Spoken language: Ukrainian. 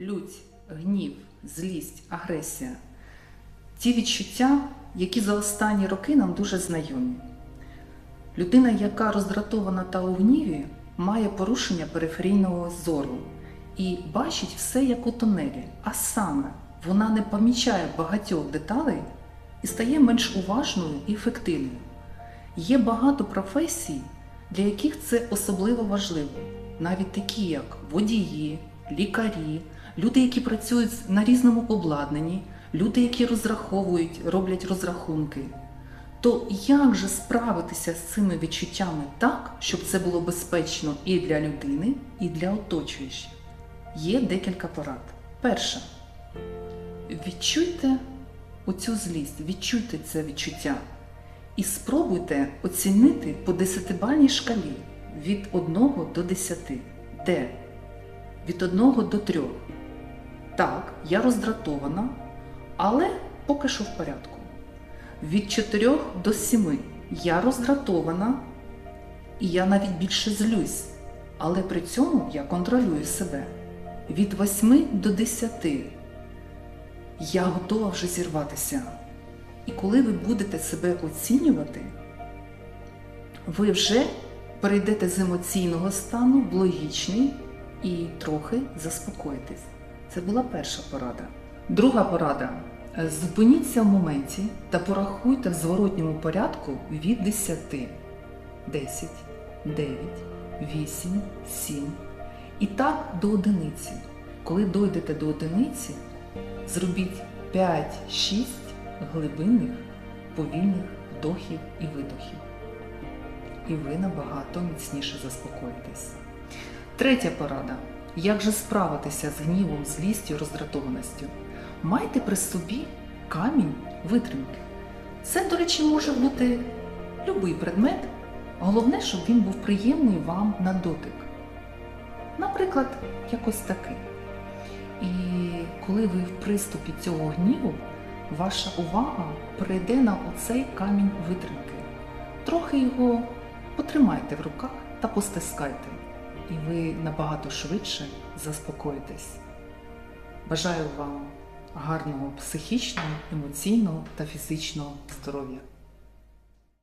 Лють, гнів, злість, агресія ті відчуття, які за останні роки нам дуже знайомі. Людина, яка роздратована та у гніві, має порушення периферійного зору і бачить все як у тунелі, а саме вона не помічає багатьох деталей і стає менш уважною і ефективною. Є багато професій, для яких це особливо важливо, навіть такі, як водії, лікарі, люди, які працюють на різному обладнанні, люди, які розраховують, роблять розрахунки. То як же справитися з цими відчуттями так, щоб це було безпечно і для людини, і для оточуючих? Є декілька порад. Перша. Відчуйте оцю злість, відчуйте це відчуття. І спробуйте оцінити по десятибальній шкалі від 1 до 10. Де? Від 1 до 3. Так, я роздратована, але поки що в порядку. Від 4 до 7 я роздратована, і я навіть більше злюсь, але при цьому я контролюю себе. Від 8 до 10 я готова вже зірватися. І коли ви будете себе оцінювати, ви вже перейдете з емоційного стану в логічний і трохи заспокоїтесь. Це була перша порада. Друга порада. Зупиніться в моменті та порахуйте в зворотньому порядку від 10. 10, 9, 8, 7. І так до одиниці. Коли дойдете до одиниці, зробіть 5-6 глибинних, повільних вдохів і видохів. І ви набагато міцніше заспокоїтесь. Третя порада. Як же справитися з гнівом, злістю, роздратованістю? Майте при собі камінь витримки. Це, до речі, може бути будь-який предмет. Головне, щоб він був приємний вам на дотик. Наприклад, якось такий. І коли ви в приступі цього гніву, ваша увага перейде на оцей камінь витримки. Трохи його потримайте в руках та постискайте, і ви набагато швидше заспокоїтесь. Бажаю вам гарного психічного, емоційного та фізичного здоров'я.